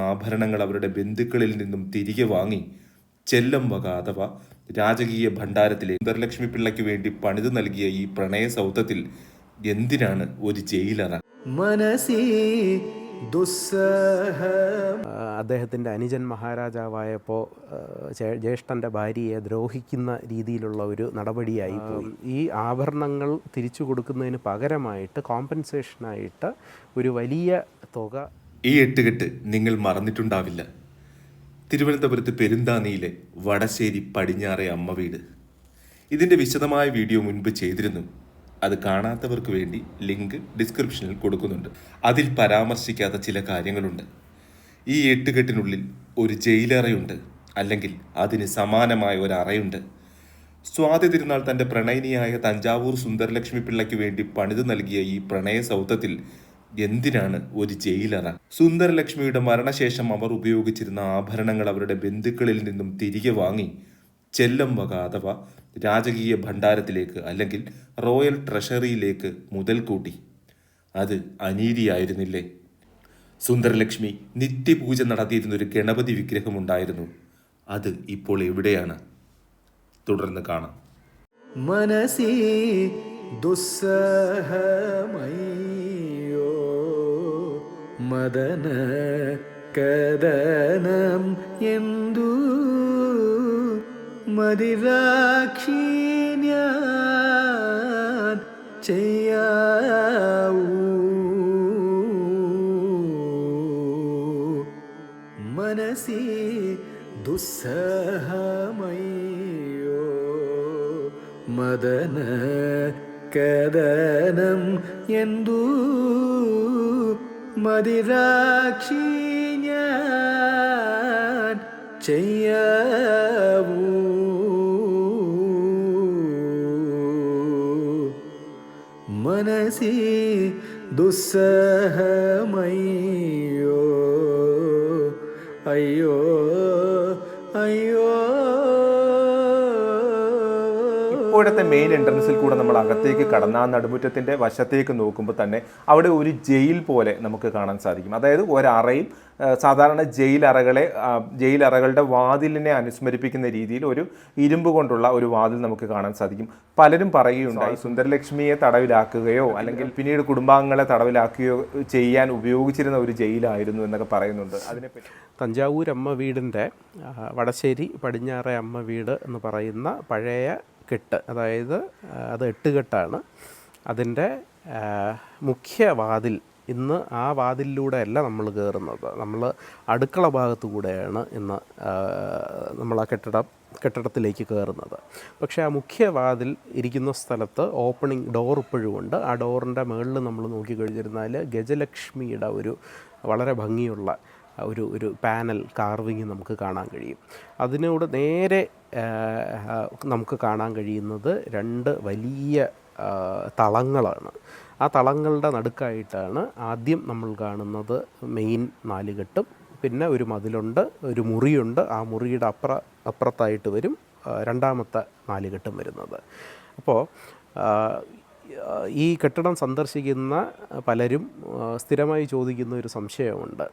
ആഭരണങ്ങൾ അവരുടെ ബന്ധുക്കളിൽ നിന്നും തിരികെ വാങ്ങി ചെല്ലം വക അഥവാ രാജകീയ ഭണ്ഡാരത്തിലെ സുന്ദരലക്ഷ്മി പിള്ളയ്ക്ക് വേണ്ടി പണിത് നൽകിയ ഈ പ്രണയ സൗധത്തിൽ എന്തിനാണ് ഒരു ജയിലറ? മനസി ദുസ്സഹം. അദ്ദേഹത്തിന്റെ അനുജൻ മഹാരാജാവായപ്പോൾ ജ്യേഷ്ഠന്റെ ഭാര്യയെ ദ്രോഹിക്കുന്ന രീതിയിലുള്ള ഒരു നടപടിയായി പോയി. ഈ ആഭരണങ്ങൾ തിരിച്ചു കൊടുക്കുന്നതിന് പകരമായിട്ട് കോമ്പൻസേഷനായിട്ട് ഒരു വലിയ തുക ഈ എട്ടുകെട്ട് നിങ്ങൾ മറന്നിട്ടുണ്ടാവില്ല. തിരുവനന്തപുരത്ത് പെരുന്താനിയിലെ വടശ്ശേരി പടിഞ്ഞാറെ അമ്മ വീട്. ഇതിന്റെ വിശദമായ വീഡിയോ മുൻപ് ചെയ്തിരുന്നു. അത് കാണാത്തവർക്ക് വേണ്ടി ലിങ്ക് ഡിസ്ക്രിപ്ഷനിൽ കൊടുക്കുന്നുണ്ട്. അതിൽ പരാമർശിക്കാത്ത ചില കാര്യങ്ങളുണ്ട്. ഈ എട്ടുകെട്ടിനുള്ളിൽ ഒരു ജയിലറയുണ്ട്. അല്ലെങ്കിൽ അതിന് സമാനമായ ഒരു അറയുണ്ട്. സ്വാതി തിരുനാൾ തന്റെ പ്രണയിനിയായ തഞ്ചാവൂർ സുന്ദരലക്ഷ്മി പിള്ളയ്ക്ക് വേണ്ടി പണിത് നൽകിയ ഈ പ്രണയ സൗധത്തിൽ എന്തിനാണ് ഒരു ജയിലറ സുന്ദരലക്ഷ്മിയുടെ മരണശേഷം അവർ ഉപയോഗിച്ചിരുന്ന ആഭരണങ്ങൾ അവരുടെ ബന്ധുക്കളിൽ നിന്നും തിരികെ വാങ്ങി ചെല്ലം വക അഥവാ രാജകീയ ഭണ്ഡാരത്തിലേക്ക് അല്ലെങ്കിൽ റോയൽ ട്രഷറിയിലേക്ക് മുതൽ കൂട്ടി. അത് അനീതിയായിരുന്നില്ലേ? സുന്ദരലക്ഷ്മി നിത്യപൂജ നടത്തിയിരുന്ന ഒരു ഗണപതി വിഗ്രഹമുണ്ടായിരുന്നു അത് ഇപ്പോൾ എവിടെയാണ്? തുടർന്ന് കാണാം. മനസ്സേ ദുസ്സഹമയ്യോ മദന കദനം എന്തു? മതിരാക്ഷി ഞാൻ ചെയ്യാവൂ. മനസി ദുസ്സഹമയോ മദന കദനം എന്തു? മതിരാക്ഷി ഞാൻ ചെയ്യാവൂ. മനസി ദുസ്സഹമയ്യോ. അയ്യോ ഇപ്പോഴത്തെ മെയിൻ എൻട്രൻസിൽ കൂടെ നമ്മൾ അകത്തേക്ക് കടന്ന ആ നടുമുറ്റത്തിന്റെ വശത്തേക്ക് നോക്കുമ്പോൾ തന്നെ അവിടെ ഒരു ജയിൽ പോലെ നമുക്ക് കാണാൻ സാധിക്കും. അതായത് ഒരറയിൽ ആ, സാധാരണ ജയിലറകളെ ജയിലറകളുടെ വാതിലിനെ അനുസ്മരിപ്പിക്കുന്ന രീതിയിൽ ഒരു ഇരുമ്പ് കൊണ്ടുള്ള ഒരു വാതിൽ നമുക്ക് കാണാൻ സാധിക്കും. പലരും പറയുകയുണ്ടായി സുന്ദരലക്ഷ്മിയെ തടവിലാക്കുകയോ അല്ലെങ്കിൽ പിന്നീട് കുടുംബാംഗങ്ങളെ തടവിലാക്കുകയോ ചെയ്യാൻ ഉപയോഗിച്ചിരുന്ന ഒരു ജയിലായിരുന്നു എന്നൊക്കെ പറയുന്നുണ്ട്. അതിനെപ്പറ്റി തഞ്ചാവൂർ അമ്മ വീടിന്റെ വടശ്ശേരി പടിഞ്ഞാറെ അമ്മ വീട് എന്ന് പറയുന്ന പഴയ കെട്ട് അതായത് അത് എട്ടുകെട്ടാണ് അതിന്റെ മുഖ്യ വാതിൽ ഇന്ന് ആ വാതിലിലൂടെയല്ല നമ്മൾ കയറുന്നത്. നമ്മൾ അടുക്കള ഭാഗത്തു കൂടെയാണ് ഇന്ന് നമ്മൾ ആ കെട്ടിടം കെട്ടിടത്തിലേക്ക് കയറുന്നത്. പക്ഷേ ആ മുഖ്യ വാതിൽ ഇരിക്കുന്ന സ്ഥലത്ത് ഓപ്പണിംഗ് ഡോർ ഇപ്പോഴും ഉണ്ട്. ആ ഡോറിന്റെ മുകളിൽ നമ്മൾ നോക്കിക്കഴിഞ്ഞിരുന്നാൽ ഗജലക്ഷ്മിയുടെ ഒരു വളരെ ഭംഗിയുള്ള ഒരു ഒരു പാനൽ കാർവിങ് നമുക്ക് കാണാൻ കഴിയും. അതിനോട് നേരെ നമുക്ക് കാണാൻ കഴിയുന്നത് രണ്ട് വലിയ തളങ്ങളാണ്. ആ തളങ്ങളുടെ നടുക്കായിട്ടാണ് ആദ്യം നമ്മൾ കാണുന്നത് മെയിൻ നാലുകെട്ടും പിന്നെ ഒരു മതിലുണ്ട് ഒരു മുറിയുണ്ട്. ആ മുറിയുടെ അപ്പുറ അപ്പുറത്തായിട്ട് വരും രണ്ടാമത്തെ നാലുകെട്ടും വരുന്നത്. അപ്പോൾ ഈ കെട്ടിടം സന്ദർശിക്കുന്ന പലരും സ്ഥിരമായി ചോദിക്കുന്ന ഒരു സംശയമുണ്ട്.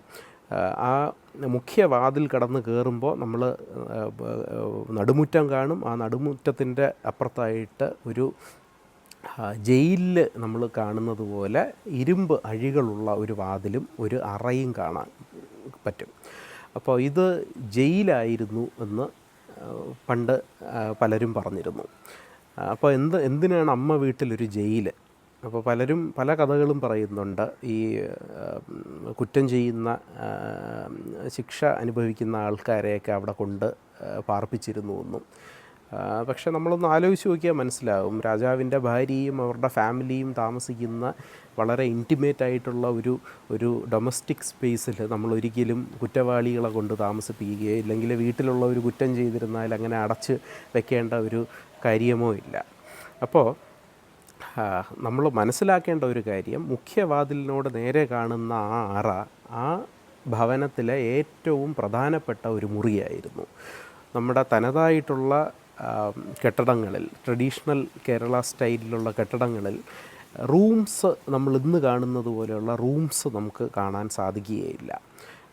ആ, മുഖ്യവാതിൽ മുഖ്യ വാതിൽ കടന്ന് കയറുമ്പോൾ നമ്മൾ നടുമുറ്റം കാണും. ആ നടുമുറ്റത്തിന്റെ അപ്പുറത്തായിട്ട് ഒരു ജയിലിൽ നമ്മൾ കാണുന്നത് പോലെ ഇരുമ്പ് അഴികളുള്ള ഒരു വാതിലും ഒരു അറയും കാണാൻ പറ്റും. അപ്പോൾ ഇത് ജയിലായിരുന്നു എന്ന് പണ്ട് പലരും പറഞ്ഞിരുന്നു. അപ്പോൾ എന്ത് എന്തിനാണ് അമ്മ വീട്ടിലൊരു ജയിൽ അപ്പോൾ പലരും പല കഥകളും പറയുന്നുണ്ട്. ഈ കുറ്റം ചെയ്യുന്ന ശിക്ഷ അനുഭവിക്കുന്ന ആൾക്കാരെയൊക്കെ അവിടെ കൊണ്ട് പാർപ്പിച്ചിരുന്നു എന്നും. പക്ഷെ നമ്മളൊന്ന് ആലോചിച്ച് നോക്കിയാൽ മനസ്സിലാവും. രാജാവിന്റെ ഭാര്യയും അവരുടെ ഫാമിലിയും താമസിക്കുന്ന വളരെ ഇന്റിമേറ്റ് ആയിട്ടുള്ള ഒരു ഒരു ഡൊമസ്റ്റിക് സ്പേസിൽ നമ്മൾ ഒരിക്കലും കുറ്റവാളികളെ കൊണ്ട് താമസിപ്പിക്കുകയോ ഇല്ലെങ്കിൽ വീട്ടിലുള്ള ഒരു കുറ്റം ചെയ്തിരുന്നാൽ അങ്ങനെ അടച്ച് വെക്കേണ്ട ഒരു കാര്യമോ ഇല്ല. അപ്പോൾ നമ്മൾ മനസ്സിലാക്കേണ്ട ഒരു കാര്യം മുഖ്യവാതിലിനോട് നേരെ കാണുന്ന ആ അറ ആ ഭവനത്തിലെ ഏറ്റവും പ്രധാനപ്പെട്ട ഒരു മുറിയായിരുന്നു. നമ്മുടെ തനതായിട്ടുള്ള കെട്ടിടങ്ങളിൽ ട്രഡീഷണൽ കേരള സ്റ്റൈലിലുള്ള കെട്ടിടങ്ങളിൽ റൂംസ് നമ്മൾ ഇന്ന് കാണുന്നത് പോലെയുള്ള റൂംസ് നമുക്ക് കാണാൻ സാധിക്കുകയില്ല.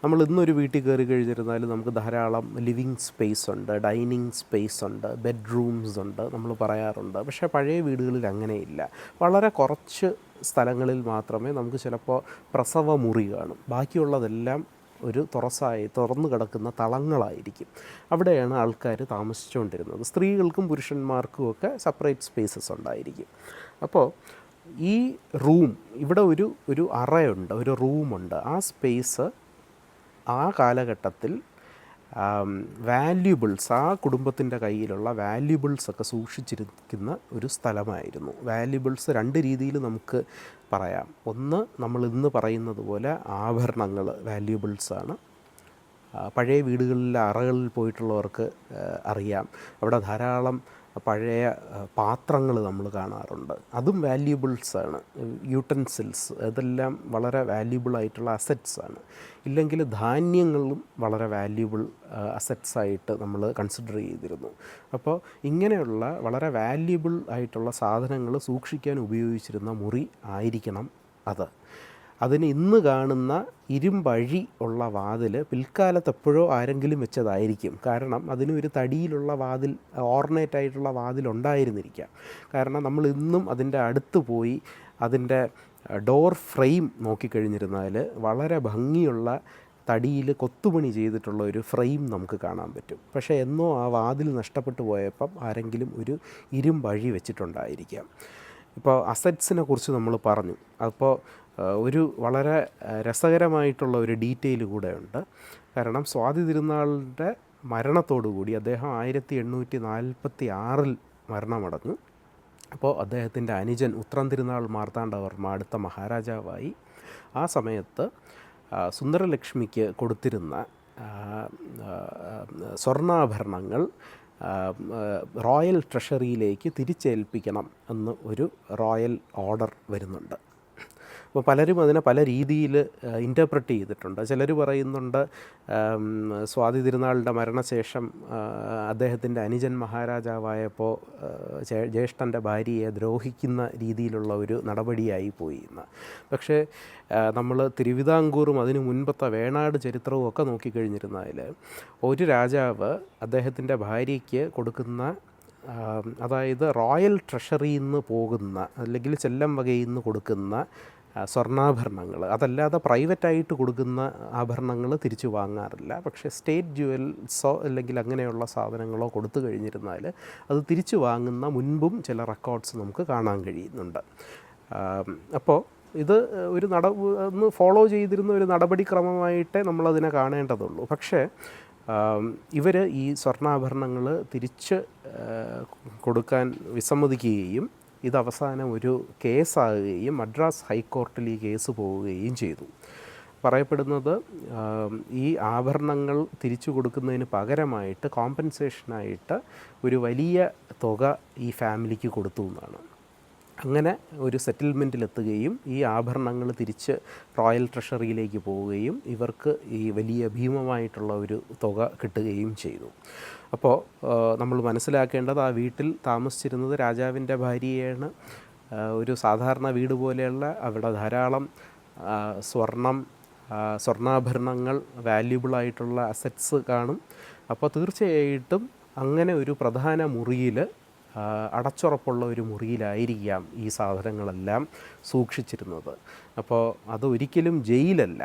നമ്മൾ ഇന്നൊരു വീട്ടിൽ കയറി കഴിഞ്ഞിരുന്നാൽ നമുക്ക് ധാരാളം ലിവിങ് സ്പേസ് ഉണ്ട് ഡൈനിങ് സ്പേസ് ഉണ്ട് ബെഡ്റൂംസ് ഉണ്ട് നമ്മൾ പറയാറുണ്ട്. പക്ഷേ പഴയ വീടുകളിൽ അങ്ങനെയില്ല. വളരെ കുറച്ച് സ്ഥലങ്ങളിൽ മാത്രമേ നമുക്ക് ചിലപ്പോൾ പ്രസവ മുറി കാണും. ബാക്കിയുള്ളതെല്ലാം ഒരു തുറസായി തുറന്നു കിടക്കുന്ന തളങ്ങളായിരിക്കും. അവിടെയാണ് ആൾക്കാർ താമസിച്ചുകൊണ്ടിരുന്നത്. സ്ത്രീകൾക്കും പുരുഷന്മാർക്കും ഒക്കെ സെപ്പറേറ്റ് സ്പേസസ് ഉണ്ടായിരിക്കും. അപ്പോൾ ഈ റൂം ഇവിടെ ഒരു ഒരു അറയുണ്ട് ഒരു റൂമുണ്ട് ആ സ്പേസ് ആ കാലഘട്ടത്തിൽ വാല്യൂബിൾസ് ആ കുടുംബത്തിന്റെ കയ്യിലുള്ള വാല്യൂബിൾസ് ഒക്കെ സൂക്ഷിച്ചിരിക്കുന്ന ഒരു സ്ഥലമായിരുന്നു. വാല്യൂബിൾസ് രണ്ട് രീതിയിൽ നമുക്ക് പറയാം. ഒന്ന് നമ്മൾ ഇന്ന് പറയുന്നത് പോലെ ആഭരണങ്ങൾ വാല്യൂബിൾസാണ് പഴയ വീടുകളിലെ അറകളിൽ പോയിട്ടുള്ളവർക്ക് അറിയാം. അവിടെ ധാരാളം പഴയ പാത്രങ്ങൾ നമ്മൾ കാണാറുണ്ട്. അതും വാല്യൂബിൾസാണ് യൂട്ടൻസിൽസ് അതെല്ലാം വളരെ വാല്യുബിൾ ആയിട്ടുള്ള അസറ്റ്സ് ആണ്. ഇല്ലെങ്കിൽ ധാന്യങ്ങളും വളരെ വാല്യൂബിൾ അസറ്റ്സ് ആയിട്ട് നമ്മൾ കൺസിഡർ ചെയ്തിരുന്നു. അപ്പോൾ ഇങ്ങനെയുള്ള വളരെ വാല്യൂബിൾ ആയിട്ടുള്ള സാധനങ്ങൾ സൂക്ഷിക്കാൻ ഉപയോഗിച്ചിരുന്ന മുറി ആയിരിക്കണം അത്. അതിന് ഇന്ന് കാണുന്ന ഇരുമ്പഴി ഉള്ള വാതിൽ പിൽക്കാലത്ത് എപ്പോഴോ ആരെങ്കിലും വെച്ചതായിരിക്കും. കാരണം അതിന് ഒരു തടിയിലുള്ള വാതിൽ ഓർണേറ്റ് ആയിട്ടുള്ള വാതിൽ ഉണ്ടായിരുന്നിരിക്കാം. കാരണം നമ്മൾ ഇന്നും അതിന്റെ അടുത്ത് പോയി അതിന്റെ ഡോർ ഫ്രെയിം നോക്കിക്കഴിഞ്ഞിരുന്നാൽ വളരെ ഭംഗിയുള്ള തടിയിൽ കൊത്തുപണി ചെയ്തിട്ടുള്ള ഒരു ഫ്രെയിം നമുക്ക് കാണാൻ പറ്റും. പക്ഷേ എന്നോ ആ വാതിൽ നഷ്ടപ്പെട്ടു പോയപ്പം ആരെങ്കിലും ഒരു ഇരുമ്പഴി വെച്ചിട്ടുണ്ടായിരിക്കാം. ഇപ്പോൾ അസറ്റ്സിനെ കുറിച്ച് നമ്മൾ പറഞ്ഞു. അപ്പോൾ ഒരു വളരെ രസകരമായിട്ടുള്ള ഒരു ഡീറ്റെയിൽ കൂടെ ഉണ്ട് കാരണം സ്വാതി തിരുനാളിന്റെ മരണത്തോടുകൂടി അദ്ദേഹം ആയിരത്തി എണ്ണൂറ്റി നാൽപ്പത്തി ആറിൽ മരണമടഞ്ഞു. അപ്പോൾ അദ്ദേഹത്തിന്റെ അനുജൻ ഉത്രം തിരുനാൾ മാർത്താണ്ഡവർമ്മ അടുത്ത മഹാരാജാവായി. ആ സമയത്ത് സുന്ദരലക്ഷ്മിക്ക് കൊടുത്തിരുന്ന സ്വർണാഭരണങ്ങൾ റോയൽ ട്രഷറിയിലേക്ക് തിരിച്ചേൽപ്പിക്കണം എന്ന് ഒരു റോയൽ ഓർഡർ വരുന്നുണ്ട്. അപ്പോൾ പലരും അതിനെ പല രീതിയിൽ ഇന്റർപ്രറ്റ് ചെയ്തിട്ടുണ്ട്. ചിലർ പറയുന്നുണ്ട് സ്വാതി തിരുനാളിന്റെ മരണശേഷം അദ്ദേഹത്തിന്റെ അനുജൻ മഹാരാജാവായപ്പോൾ ജ്യേഷ്ഠന്റെ ഭാര്യയെ ദ്രോഹിക്കുന്ന രീതിയിലുള്ള ഒരു നടപടിയായി പോയി എന്ന്. പക്ഷേ നമ്മൾ തിരുവിതാംകൂറും അതിനു മുൻപത്തെ വേണാട് ചരിത്രവും ഒക്കെ നോക്കിക്കഴിഞ്ഞിരുന്നതിൽ ഒരു രാജാവ് അദ്ദേഹത്തിന്റെ ഭാര്യയ്ക്ക് കൊടുക്കുന്ന അതായത് റോയൽ ട്രഷറിയിൽ നിന്ന് പോകുന്ന അല്ലെങ്കിൽ ചെല്ലം വകയിൽ നിന്ന് കൊടുക്കുന്ന സ്വർണാഭരണങ്ങൾ. അതല്ലാതെ പ്രൈവറ്റായിട്ട് കൊടുക്കുന്ന ആഭരണങ്ങൾ തിരിച്ചു വാങ്ങാറില്ല. പക്ഷേ സ്റ്റേറ്റ് ജുവൽസോ അല്ലെങ്കിൽ അങ്ങനെയുള്ള സാധനങ്ങളോ കൊടുത്തു കഴിഞ്ഞിരുന്നാൽ അത് തിരിച്ചു വാങ്ങുന്ന മുൻപും ചില റെക്കോർഡ്സ് നമുക്ക് കാണാൻ കഴിയുന്നുണ്ട്. അപ്പോൾ ഇത് ഒരു നട ഒന്ന് ഫോളോ ചെയ്തിരുന്ന ഒരു നടപടിക്രമമായിട്ടേ നമ്മളതിനെ കാണേണ്ടതുള്ളൂ. പക്ഷേ ഇവർ ഈ സ്വർണാഭരണങ്ങൾ തിരിച്ച് കൊടുക്കാൻ വിസമ്മതിക്കുകയും ഇത് അവസാനം ഒരു കേസാകുകയും മദ്രാസ് ഹൈക്കോർട്ടിൽ ഈ കേസ് പോവുകയും ചെയ്തു. പറയപ്പെടുന്നത് ഈ ആഭരണങ്ങൾ തിരിച്ചു കൊടുക്കുന്നതിന് പകരമായിട്ട് കോമ്പൻസേഷനായിട്ട് ഒരു വലിയ തുക ഈ ഫാമിലിക്ക് കൊടുത്തു എന്നാണ്. അങ്ങനെ ഒരു സെറ്റിൽമെന്റിലെത്തുകയും ഈ ആഭരണങ്ങൾ തിരിച്ച് റോയൽ ട്രഷറിയിലേക്ക് പോവുകയും ഇവർക്ക് ഈ വലിയ ഭീമമായിട്ടുള്ള ഒരു തുക കിട്ടുകയും ചെയ്തു. അപ്പോൾ നമ്മൾ മനസ്സിലാക്കേണ്ടത് ആ വീട്ടിൽ താമസിച്ചിരുന്നത് രാജാവിന്റെ ഭാര്യയാണ്. ഒരു സാധാരണ വീട് പോലെയുള്ള അവിടെ ധാരാളം സ്വർണം സ്വർണാഭരണങ്ങൾ വാല്യുബിളായിട്ടുള്ള അസറ്റ്സ് കാണും. അപ്പോൾ തീർച്ചയായിട്ടും അങ്ങനെ ഒരു പ്രധാന മുറിയിൽ അടച്ചുറപ്പുള്ള ഒരു മുറിയിലായിരിക്കാം ഈ സാധനങ്ങളെല്ലാം സൂക്ഷിച്ചിരുന്നത്. അപ്പോൾ അതൊരിക്കലും ജയിലല്ല.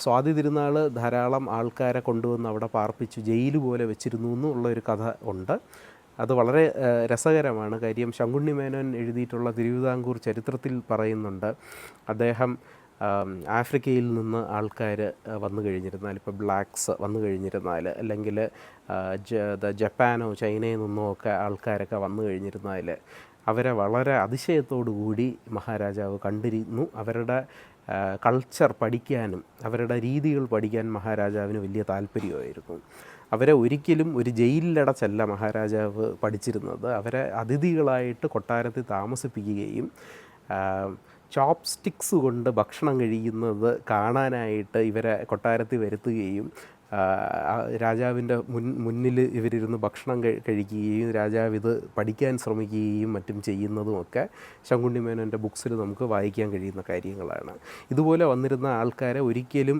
സ്വാതി തിരുനാൾ ധാരാളം ആൾക്കാരെ കൊണ്ടുവന്ന് അവിടെ പാർപ്പിച്ച് ജയിൽ പോലെ വെച്ചിരുന്നു എന്നുള്ള ഒരു കഥ ഉണ്ട്. അത് വളരെ രസകരമാണ്. കാര്യം ശങ്കുണ്ണി മേനോൻ എഴുതിയിട്ടുള്ള തിരുവിതാംകൂർ ചരിത്രത്തിൽ പറയുന്നുണ്ട്. അദ്ദേഹം ആഫ്രിക്കയിൽ നിന്ന് ആൾക്കാർ വന്നു കഴിഞ്ഞിരുന്നാൽ ഇപ്പോൾ ബ്ലാക്ക്സ് വന്നു കഴിഞ്ഞിരുന്നാൽ അല്ലെങ്കിൽ ജപ്പാനോ ചൈനയിൽ നിന്നോ ഒക്കെ ആൾക്കാരൊക്കെ വന്നു കഴിഞ്ഞിരുന്നാൽ അവരെ വളരെ അതിശയത്തോടു കൂടി മഹാരാജാവ് കണ്ടിരുന്നു. അവരുടെ കൾച്ചർ പഠിക്കാനും അവരുടെ രീതികൾ പഠിക്കാൻ മഹാരാജാവിന് വലിയ താല്പര്യമായിരുന്നു. അവരെ ഒരിക്കലും ഒരു ജയിലിലടച്ചല്ല മഹാരാജാവ് പഠിച്ചിരുന്നത്. അവരെ അതിഥികളായിട്ട് കൊട്ടാരത്തിൽ താമസിപ്പിക്കുകയും ചോപ്പ് സ്റ്റിക്സ് കൊണ്ട് ഭക്ഷണം കഴിയുന്നത് കാണാനായിട്ട് ഇവരെ കൊട്ടാരത്തിൽ വരുത്തുകയും രാജാവിന്റെ മുൻ മുന്നിൽ ഇവരിരുന്ന് ഭക്ഷണം കഴിക്കുകയും രാജാവ് ഇത് പഠിക്കാൻ ശ്രമിക്കുകയും മറ്റും ചെയ്യുന്നതുമൊക്കെ ശങ്കുണ്ണി മേനോന്റെ ബുക്സിൽ നമുക്ക് വായിക്കാൻ കഴിയുന്ന കാര്യങ്ങളാണ്. ഇതുപോലെ വന്നിരുന്ന ആൾക്കാരെ ഒരിക്കലും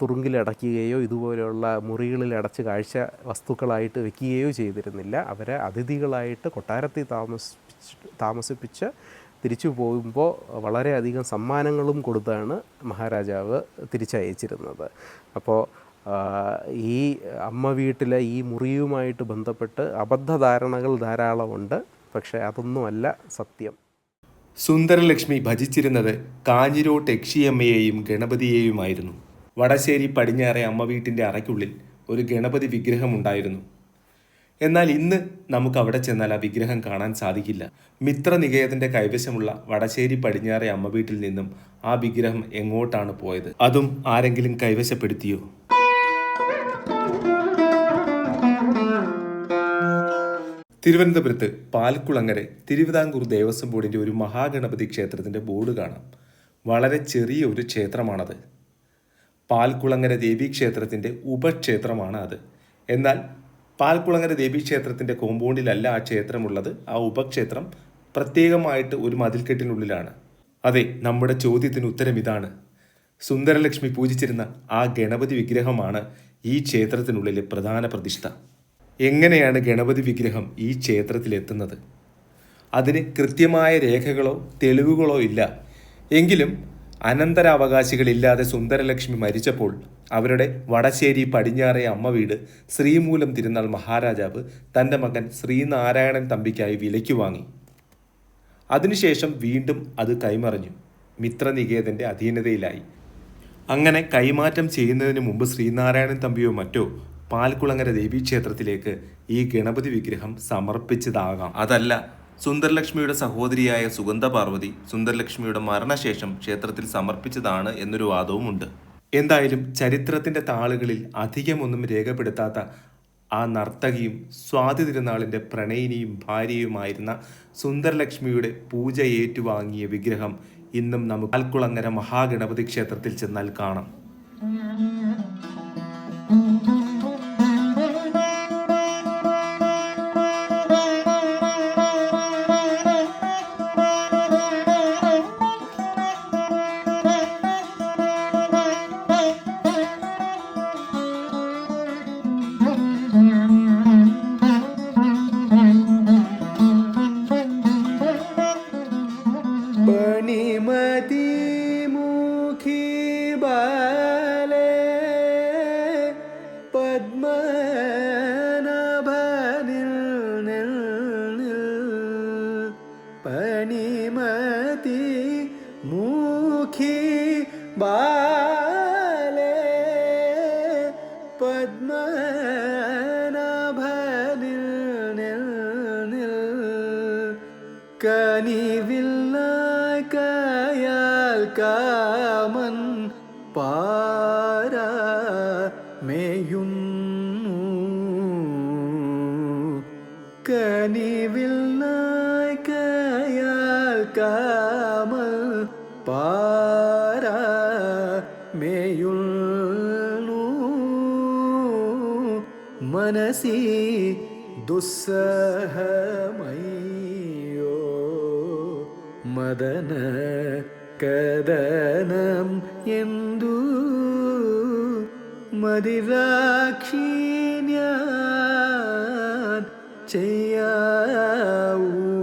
തുറുങ്കിലടയ്ക്കുകയോ ഇതുപോലെയുള്ള മുറികളിൽ അടച്ച് കാഴ്ച വസ്തുക്കളായിട്ട് വെക്കുകയോ ചെയ്തിരുന്നില്ല. അവരെ അതിഥികളായിട്ട് കൊട്ടാരത്തിൽ താമസിപ്പിച്ച് താമസിപ്പിച്ച് തിരിച്ചു പോകുമ്പോൾ വളരെയധികം സമ്മാനങ്ങളും കൊടുത്താണ് മഹാരാജാവ് തിരിച്ചയച്ചിരുന്നത്. അപ്പോൾ ഈ അമ്മ വീട്ടിലെ ഈ മുറിയുമായിട്ട് ബന്ധപ്പെട്ട് അബദ്ധധാരണകൾ ധാരാളമുണ്ട്. പക്ഷേ അതൊന്നുമല്ല സത്യം. സുന്ദരലക്ഷ്മി ഭജിച്ചിരുന്നത് കാഞ്ഞിരോട്ട് യക്ഷിയമ്മയെയും ഗണപതിയെയുമായിരുന്നു. വടശ്ശേരി പടിഞ്ഞാറെ അമ്മ വീട്ടിന്റെ അറയ്ക്കുള്ളിൽ ഒരു ഗണപതി വിഗ്രഹമുണ്ടായിരുന്നു. എന്നാൽ ഇന്ന് നമുക്ക് അവിടെ ചെന്നാൽ ആ വിഗ്രഹം കാണാൻ സാധിക്കില്ല. മിത്രനികയത്തിന്റെ കൈവശമുള്ള വടശ്ശേരി പടിഞ്ഞാറെ അമ്മ വീട്ടിൽ നിന്നും ആ വിഗ്രഹം എങ്ങോട്ടാണ് പോയത്? അതും ആരെങ്കിലും കൈവശപ്പെടുത്തിയോ? തിരുവനന്തപുരത്ത് പാൽക്കുളങ്ങരെ തിരുവിതാംകൂർ ദേവസ്വം ബോർഡിന്റെ ഒരു മഹാഗണപതി ക്ഷേത്രത്തിന്റെ ബോർഡ് കാണാം. വളരെ ചെറിയ ഒരു ക്ഷേത്രമാണത്. പാൽക്കുളങ്ങര ദേവീക്ഷേത്രത്തിന്റെ ഉപക്ഷേത്രമാണ് അത്. എന്നാൽ പാൽക്കുളങ്ങര ദേവീക്ഷേത്രത്തിന്റെ കോമ്പൗണ്ടിലല്ല ആ ക്ഷേത്രമുള്ളത്. ആ ഉപക്ഷേത്രം പ്രത്യേകമായിട്ട് ഒരു മതിൽക്കെട്ടിനുള്ളിലാണ്. അതെ നമ്മുടെ ചോദ്യത്തിന് ഉത്തരം ഇതാണ്. സുന്ദരലക്ഷ്മി പൂജിച്ചിരുന്ന ആ ഗണപതി വിഗ്രഹമാണ് ഈ ക്ഷേത്രത്തിനുള്ളിലെ പ്രധാന പ്രതിഷ്ഠ. എങ്ങനെയാണ് ഗണപതി വിഗ്രഹം ഈ ക്ഷേത്രത്തിലെത്തുന്നത്? അതിന് കൃത്യമായ രേഖകളോ തെളിവുകളോ ഇല്ല. എങ്കിലും അനന്തരാവകാശികളില്ലാതെ സുന്ദരലക്ഷ്മി മരിച്ചപ്പോൾ അവരുടെ വടശ്ശേരി പടിഞ്ഞാറെ അമ്മ വീട് ശ്രീമൂലം തിരുനാൾ മഹാരാജാവ് തന്റെ മകൻ ശ്രീനാരായണൻ തമ്പിക്കായി വിലയ്ക്ക് വാങ്ങി. അതിനുശേഷം വീണ്ടും അത് കൈമറിഞ്ഞു. മിത്രനികേതന്റെ അധീനതയിലായി. അങ്ങനെ കൈമാറ്റം ചെയ്യുന്നതിന് മുമ്പ് ശ്രീനാരായണൻ തമ്പിയോ മറ്റോ പാൽക്കുളങ്ങര ദേവീക്ഷേത്രത്തിലേക്ക് ഈ ഗണപതി വിഗ്രഹം സമർപ്പിച്ചതാകാം. അതല്ല സുന്ദരലക്ഷ്മിയുടെ സഹോദരിയായ സുഗന്ധ പാർവതി സുന്ദരലക്ഷ്മിയുടെ മരണശേഷം ക്ഷേത്രത്തിൽ സമർപ്പിച്ചതാണ് എന്നൊരു വാദവുമുണ്ട്. എന്തായാലും ചരിത്രത്തിന്റെ താളുകളിൽ അധികമൊന്നും രേഖപ്പെടുത്താത്ത ആ നർത്തകിയും സ്വാതി തിരുനാളിന്റെ പ്രണയിനിയും ഭാര്യയുമായിരുന്ന സുന്ദരലക്ഷ്മിയുടെ പൂജ ഏറ്റുവാങ്ങിയ വിഗ്രഹം ഇന്നും നമുക്ക് അൽക്കുളങ്ങര മഹാഗണപതി ക്ഷേത്രത്തിൽ ചെന്നാൽ കാണാം. പാര മേയുന്നു. കനിവില്ല കയാൽ കാമൽ പാര മേയുന്നു. മനസി ദുസ്സഹമയ്യോ? മദന കദനം എന്തു? മതിരാക്ഷി ഞാൻ ചെയ്യാവൂ.